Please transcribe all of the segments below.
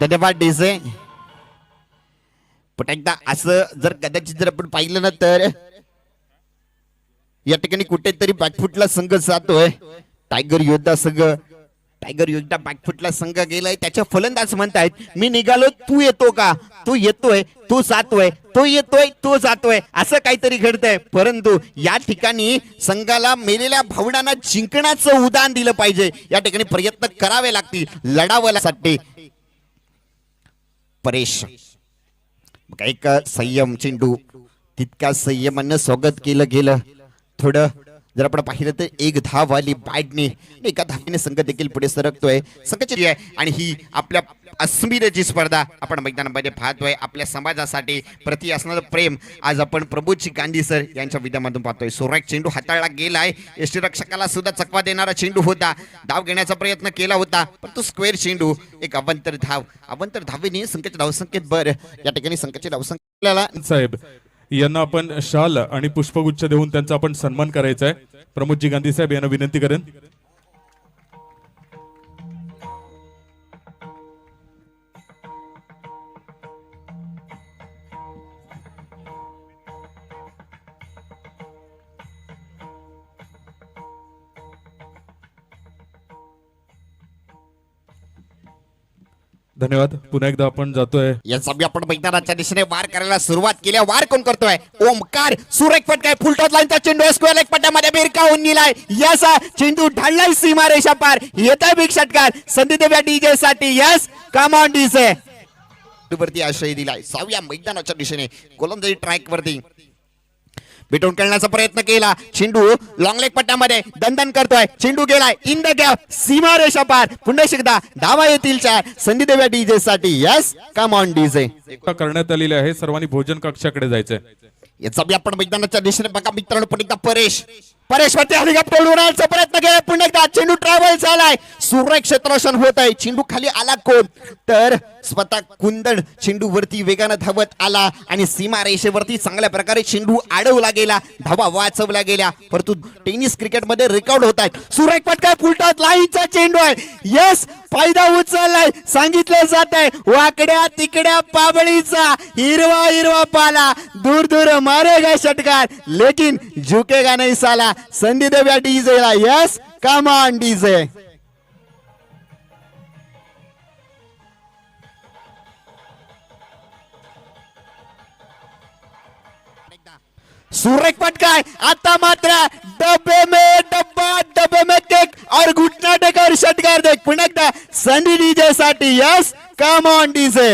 धन्यवाद डीजे पण एकदा असं जर कदाचित जर आपण पाहिलं ना तर या ठिकाणी कुठेतरी बॅकफुटला संघ जातोय. टायगर योद्धा संघ. टायगर योद्धा बॅकफुटला संघ गेलाय. त्याच्या फलंदाज म्हणतायत मी निघालो तू येतो का? तू येतोय तू जातोय तो येतोय तो जातोय. असं काहीतरी घडतंय. परंतु या ठिकाणी संघाला मेलेल्या भावनांना जिंकण्याचं उदाहरण दिलं पाहिजे. या ठिकाणी प्रयत्न करावे लागतील. लढावं साठी परेश एक संयम चेंडू. तितक्या संयमानं स्वागत केलं गेलं. थोडं जर आपण पाहिलं तर एक धाव आली बॅटने एका धावीने संघ देखील पुढे सरकतोय. संघाची आहे आणि ही आपल्या अस्मितेची स्पर्धा आपण मैदानामध्ये पाहतोय. आपल्या समाजासाठी प्रति असणारं प्रेम. आज आपण प्रभूजी गांधी सर यांच्या विद्यामधून पाहतोय. सोराक चेंडू हाताळला गेलाय. यष्टीरक्षकाला सुद्धा चकवा देणारा चेंडू होता. धाव घेण्याचा प्रयत्न केला होता. परंतु तो स्क्वेअर चेंडू एक अवंतर धाव. अवंतर धावेने संख्येचे धावसंख्येत बर या ठिकाणी संख्येचे धावसंख्येला साहेब यांना आपण शाल आणि पुष्पगुच्छ देऊन त्यांचा आपण सन्मान करायचा आहे. प्रमोदजी गांधी साहेब यांना विनंती करेन. धन्यवाद. पुन्हा एकदा आपण जातोय. या सभा आपण मैदानाच्या दिशेने वार करायला सुरुवात केली. वार कोण करतोय? ओमकार सुरेख फटकाय फुलटॉस लाईनचा चेंडू स्क्वेअर लेग पट्ट्यामध्ये बिरकावून गेलाय यस चेंडू ढाळलाय सीमा रेषा पार. येत आहे बिग षटकार. संधी देव्या डीजे साठी. यस कम ऑन डीजे वरती आश्रय दिलाय. सहाव्या मैदानाच्या दिशेने. गोलंदाजी ट्रॅक वरती. भेटून खेळण्याचा प्रयत्न केला. चेंडू लॉंग लेग पट्ट्यामध्ये दंदन करतोय. चेंडू गेलाय. इन द गॅप सीमा रेषा पार. पुन्हा एकदा धावा येतील चार. संधी देव्या डीजे साठी यस कम ऑन डीजे करण्यात आलेले आहे. सर्वांनी भोजन कक्षाकडे जायचंय. याचा आपण मैदानाच्या दिशेने बघा मित्रांनो. पण एकदा परेश. परेश्वर वरती हेलिकॉप्टर उडवण्याचा प्रयत्न केला. पुन्हा एकदा चेंडू ट्रॅव्हल झालाय. सूर्य क्षेत्रक्षण होत आहे. चेंडू खाली आला कोण? तर स्वतः कुंदन चेंडू वरती वेगानं धावत आला आणि सीमा रेषेवरती चांगल्या प्रकारे चेंडू अडवला गेला. धावा वाचवल्या गेल्या. परंतु टेनिस क्रिकेटमध्ये रेकॉर्ड होत आहेत. सूर्य पटकाय फुलटात लाईनचा चेंडू आहे. यस फायदा उचललाय. सांगितलं जात आहे. वाकड्या तिकड्या पाबळीचा हिरवा हिरवा पाला. दूर दूर मारेगा षटकार. लेकिन झुकेगा नाही साला. संधी देव्या डीजेला. यस कमान डीजे. सुरेख पटकाय. आता मात्र डबे एकदा डीजे साठी यस कम ऑन डीजे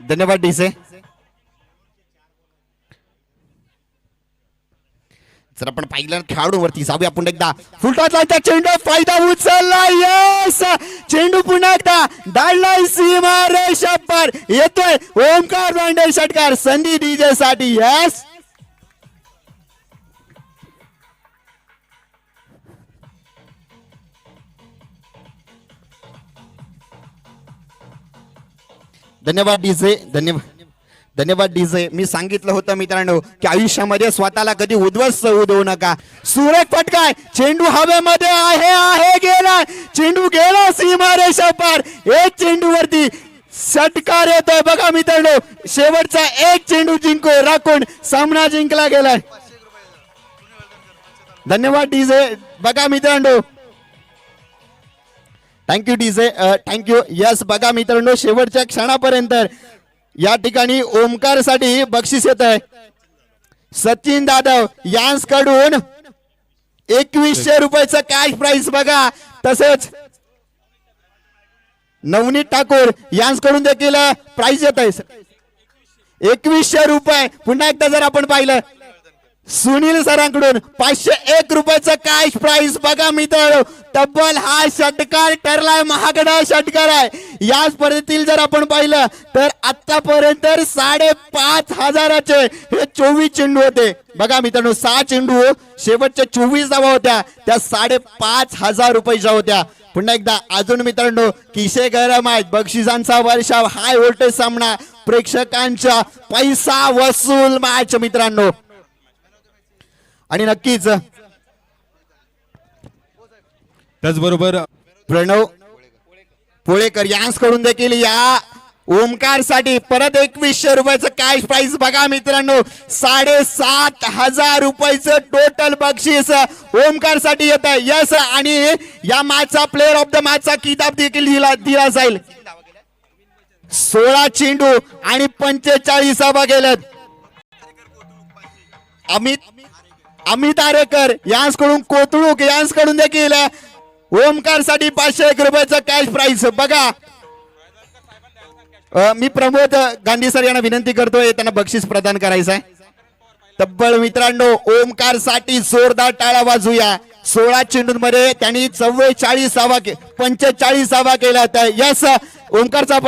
धन्यवाद डीजे जर आपण पाहिलं खेळाडूवरती. जाऊया पुन्हा एकदा. फुलटॉस त्या चेंडू फायदा उचलला. यस चेंडू पुन्हा एकदा. दाडला सीमा रेषा पार येतोय ओमकार भांडे षटकार. संधी डीजे साठी यस धन्यवाद डीजे. धन्यवाद. धन्यवाद डीजे. मी सांगितलं होतं मित्रांनो की आयुष्यामध्ये स्वतःला कधी उद्ध्वस्त होऊ देऊ नका. सुरेख फटकाय चेंडू हवेमध्ये आहे आहे गेला. चेंडू गेला सीमा रेषा पार. एक चेंडू वरती षटकार येतोय. बघा मित्रांनो शेवटचा एक चेंडू जिंको राखून सामना जिंकला गेलाय. धन्यवाद डीजे. बघा मित्रांनो. Thank you DJ. थँक्यू यस बघा मित्रांनो शेवटच्या क्षणापर्यंत या ठिकाणी ओमकारसाठी बक्षीस येत आहे. सचिन जाधव यांसकडून एकवीसशे रुपयाचं कॅश प्राइस बघा. तसेच नवनीत ठाकूर यांकडून देखील प्राइस येत आहे. एकवीसशे रुपये. पुन्हा एकदा जर आपण पाहिलं सुनील सरांकडून पाचशे एक रुपयाचं कॅश प्राइस बघा मित्रांनो. तब्बल हा षटकार ठरलाय महागडा षटकार आहे. या स्पर्धेतील जर आपण पाहिलं तर आतापर्यंत साडेपाच हजाराचे हे चोवीस चेंडू होते. बघा मित्रांनो सहा चेंडू हो. शेवटच्या चोवीस धावा होत्या. त्या साडेपाच हजार रुपयाच्या होत्या. पुन्हा एकदा अजून मित्रांनो किशे गरम आहेत. बक्षिसांचा वर्षाव हाय व्होल्टेज सामना प्रेक्षकांच्या पैसा वसूल मॅच मित्रांनो. आणि नक्कीच. त्याचबरोबर प्रणव पोळेकर यांसकडून देखील या ओमकारसाठी परत एकवीसशे रुपयाचं कॅश प्राइस बघा मित्रांनो. साडेसात हजार रुपयाचं टोटल बक्षीस ओमकारसाठी येत आहे. यस आणि या मॅचचा प्लेअर ऑफ द मॅचचा किताब देखील दिला दिला जाईल. सोळा चेंडू आणि पंचेचाळीस धावा गेल्यात अमित अमित आरेकर यांकडून कोतळूक यांकडून देखील ओमकारसाठी पाचशे एक रुपयाचं कॅश प्राइस बघा. मी प्रमोद गांधी सर यांना विनंती करतोय त्यांना बक्षीस प्रदान करायचं आहे. तब्बल मित्रांनो ओमकारसाठी जोरदार टाळा वाजूया. सोळा चेंडूंमध्ये त्यांनी चव्वेचाळीसावा पंचेचाळीसावा केला पंचेचाळीस तर यस ओमकारचा